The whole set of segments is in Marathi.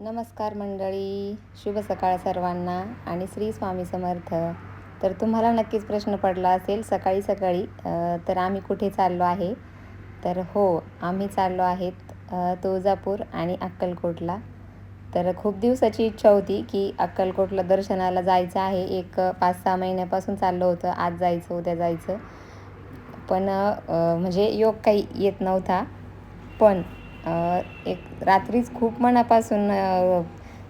नमस्कार मंडळी शुभ सकाळ सर्वांना आणि श्री स्वामी समर्थ. तर तुम्हाला नक्कीच प्रश्न पडला असेल सकाळी सकाळी तर आम्ही कुठे चाललो आहे? तर हो आम्ही चाललो आहेत तुळजापूर आणि अक्कलकोटला. तर खूप दिवसाची इच्छा होती की अक्कलकोटला दर्शनाला जायचं आहे. एक पाच सहा महिन्यापासून चाललं होतं. आज जायचं उद्या जायचं. पण म्हणजे योग काही येत नव्हता. पण एक रात्रीच खूप मनापासून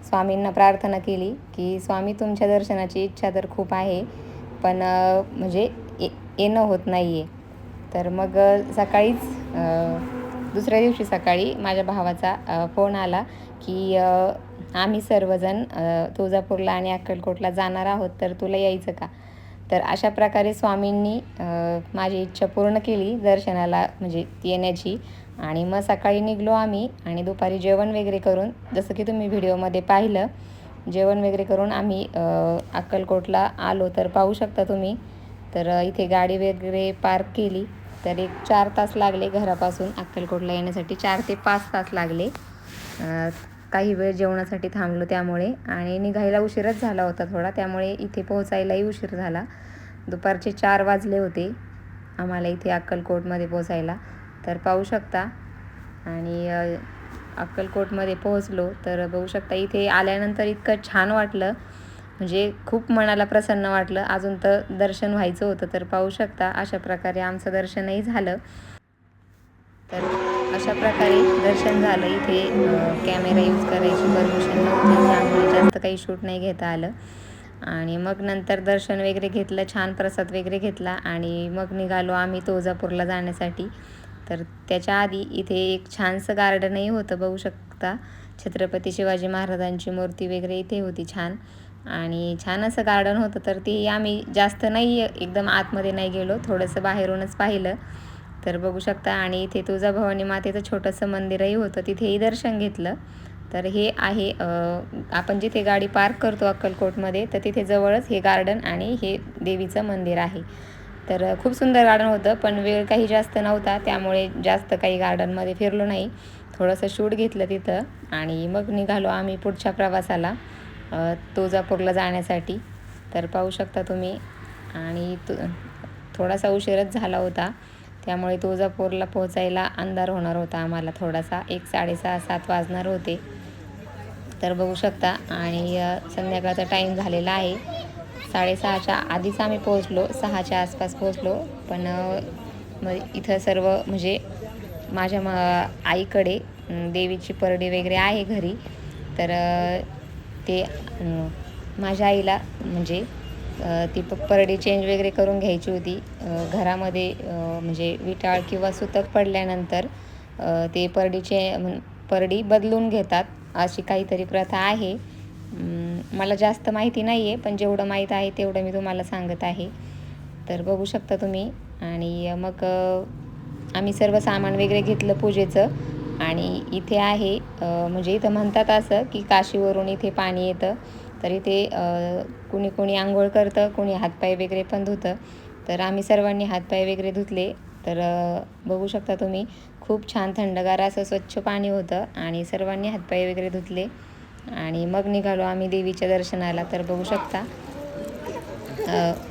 स्वामींना प्रार्थना केली की स्वामी तुमच्या दर्शनाची इच्छा तर खूप आहे पण म्हणजे येणं होत नाही आहे तर मग सकाळीच दुसऱ्या दिवशी सकाळी माझ्या भावाचा फोन आला की आम्ही सर्वजण तुळजापूरला आणि अक्कलकोटला जाणार आहोत तर तुला यायचं का? तर अशा प्रकारे स्वामींनी माझी इच्छा पूर्ण केली दर्शनाला म्हणजे येण्याची. आणि मग सकाळी निघलो आम्ही आणि दुपारी जेवण वगैरे करून जसं की तुम्ही व्हिडिओमध्ये पाहिलं जेवण वगैरे करून आम्ही अक्कलकोटला आलो. तर पाहू शकता तुम्ही तर इथे गाडी वगैरे पार्क केली. तर एक चार तास लागले घरापासून अक्कलकोटला येण्यासाठी. चार ते पाच तास लागले. काही वेळ जेवणासाठी थांबलो त्यामुळे. आणि निघायला उशीरच झाला होता थोडा. त्यामुळे इथे पोहोचायलाही उशीर झाला. दुपारचे चार वाजले होते आम्हाला इथे अक्कलकोटमध्ये पोहोचायला. तर पाहू शकता. आणि अक्कलकोटमध्ये पोहोचलो तर बघू शकता इथे आल्यानंतर इतकं छान वाटलं. म्हणजे खूप मनाला प्रसन्न वाटलं. अजून तर दर्शन व्हायचं होतं तर पाहू शकता अशा प्रकारे आमचं दर्शनही झालं. तर अशा प्रकारे दर्शन झालं इथे. कॅमेरा यूज करायची परमिशन नव्हती. त्यामुळे जास्त काही शूट नाही घेता आलं. आणि मग नंतर दर्शन वगैरे घेतलं छान प्रसाद वगैरे घेतला. आणि मग निघालो आम्ही तुळजापूरला जाण्यासाठी. तर त्याच्या आधी इथे एक छानसं गार्डनही होतं बघू शकता. छत्रपती शिवाजी महाराजांची मूर्ती वगैरे इथे होती छान. आणि छान असं गार्डन होतं तर ते आम्ही जास्त नाही एकदम आतमध्ये नाही गेलो थोडंसं बाहेरूनच पाहिलं. तर बघू शकता आणि इथे तुळजाभवानी मातेचं छोटंसं मंदिरही होतं तिथेही दर्शन घेतलं. तर हे आहे आपण जिथे गाडी पार्क करतो अक्कलकोटमध्ये तर तिथे जवळच हे गार्डन आणि हे देवीचं मंदिर आहे. तर खूप सुंदर गार्डन होतं पण वेळ काही जास्त नव्हता त्यामुळे जास्त काही गार्डनमध्ये फिरलो नाही. थोडंसं शूट घेतलं तिथं आणि मग निघालो आम्ही पुढच्या प्रवासाला तुळजापूरला जाण्यासाठी. तर पाहू शकता तुम्ही. आणि तु थोडासा उशीरच झाला होता त्यामुळे तुळजापूरला पोहोचायला अंधार होणार होता आम्हाला थोडासा. एक साडेसहा सात वाजणार होते. तर बघू शकता. आणि संध्याकाळचा टाईम झालेला आहे. साडेसहाच्या आधीच आम्ही पोहोचलो सहाच्या आसपास पोहोचलो पण मग इथं सर्व म्हणजे माझ्या म आईकडे देवीची परडी वगैरे आहे घरी. तर ते माझ्या आईला म्हणजे ती प परडी चेंज वगैरे करून घ्यायची होती. घरामध्ये म्हणजे विटाळ किंवा सुतक पडल्यानंतर ते परडीचे परडी बदलून घेतात अशी काहीतरी प्रथा आहे. मला जास्त माहिती नाही आहे पण जेवढं माहीत आहे तेवढं मी तुम्हाला सांगत आहे. तर बघू शकता तुम्ही. आणि मग आम्ही सर्व सामान वगैरे घेतलं पूजेचं. आणि इथे आहे म्हणजे इथं म्हणतात असं की काशीवरून इथे पाणी येतं. तर इथे कुणी कुणी आंघोळ करतं कुणी हातपाय वगैरे पण धुतं. तर आम्ही सर्वांनी हातपाय वगैरे धुतले. तर बघू शकता तुम्ही खूप छान थंडगार असं स्वच्छ पाणी होतं आणि सर्वांनी हातपाय वगैरे धुतले. आणि मग निघालो आम्ही देवीच्या दर्शनाला. तर बघू शकता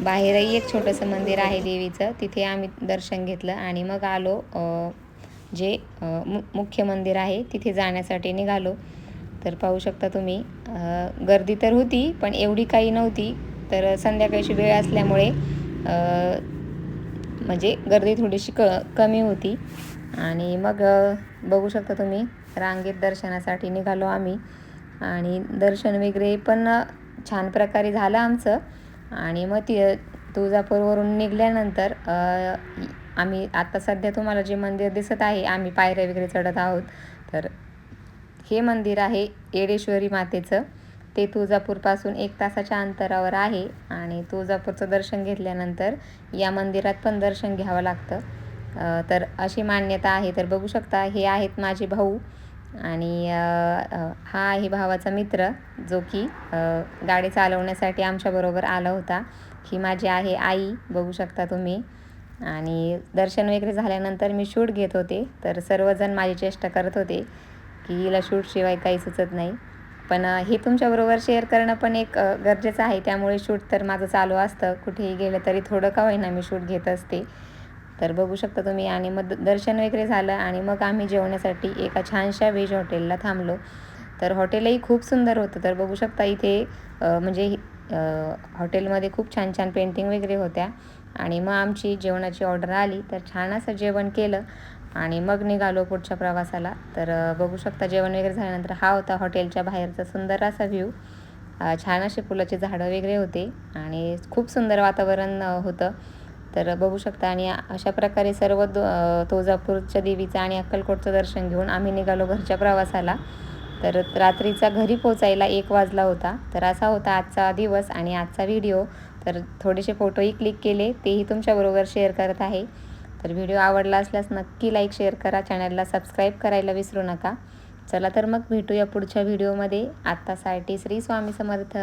बाहेरही एक छोटंसं मंदिर आहे देवीचं. तिथे आम्ही दर्शन घेतलं आणि मग आलो जे मु मुख्य मंदिर आहे तिथे जाण्यासाठी निघालो. तर पाहू शकता तुम्ही गर्दी तर होती पण एवढी काही नव्हती. तर संध्याकाळची वेळ असल्यामुळे म्हणजे गर्दी थोडीशी क कमी होती. आणि मग बघू शकता तुम्ही रांगेत दर्शनासाठी निघालो आम्ही. आणि दर्शन वगैरे पण छान प्रकारे झालं आमचं. आणि मग ती तुळजापूरवरून निघाल्यानंतर आम्ही आता सध्या तुम्हाला जे मंदिर दिसत आहे आम्ही पायऱ्या वगैरे चढत आहोत. तर हे मंदिर आहे येडेश्वरी मातेचं. ते तुळजापूरपासून एक तासाच्या अंतरावर आहे आणि तुळजापूरचं दर्शन घेतल्यानंतर या मंदिरात पण दर्शन घ्यावं लागतं. तर अशी मान्यता आहे. तर बघू शकता हे आहेत माझे भाऊ. आणि हा आहे भावाचा मित्र जो की गाडी चालवण्यासाठी आमच्याबरोबर आला होता. ही माझी आहे आई बघू शकता तुम्ही. आणि दर्शन वगैरे झाल्यानंतर मी शूट घेत होते. तर सर्वजण माझी चेष्टा करत होते की हिला शूटशिवाय काही सुचत नाही. पण हे तुमच्याबरोबर शेअर करणं पण एक गरजेचं आहे. त्यामुळे शूट तर माझं चालू असतं. कुठेही गेलं तरी थोडं का होईना मी शूट घेत असते. तर बघू शकता तुम्ही आणि मग दर्शन वगैरे झालं आणि मग आम्ही जेवण्यासाठी एका छानशा व्हेज हॉटेलला थांबलो. तर हॉटेलही खूप सुंदर होतं. तर बघू शकता इथे म्हणजे हॉटेलमध्ये खूप छान छान पेंटिंग वगैरे होत्या. आणि मग आमची जेवणाची ऑर्डर आली. तर छान असं जेवण केलं. आणि मग निघालो पुढच्या प्रवासाला. तर बघू शकता जेवण वगैरे झाल्यानंतर हा होता हॉटेलच्या बाहेरचा सुंदर असा व्ह्यू छान असे फुलाचे झाडं वगैरे होते. आणि खूप सुंदर वातावरण होतं. तर बघू शकता. आणि अशा प्रकारे सर्व दो तुळजापूरच्या देवीचं आणि अक्कलकोटचं दर्शन घेऊन आम्ही निघालो घरच्या प्रवासाला. तर रात्रीचा घरी पोचायला एक वाजला होता. तर असा होता आजचा दिवस आणि आजचा व्हिडिओ. तर थोडेसे फोटोही क्लिक केले तेही तुमच्याबरोबर शेअर करत आहे. तर व्हिडिओ आवडला असल्यास नक्की लाईक शेअर करा. चॅनलला सबस्क्राईब करायला विसरू नका. चला तर मग भेटूया पुढच्या व्हिडिओमध्ये. आत्तासाठी श्री स्वामी समर्थ.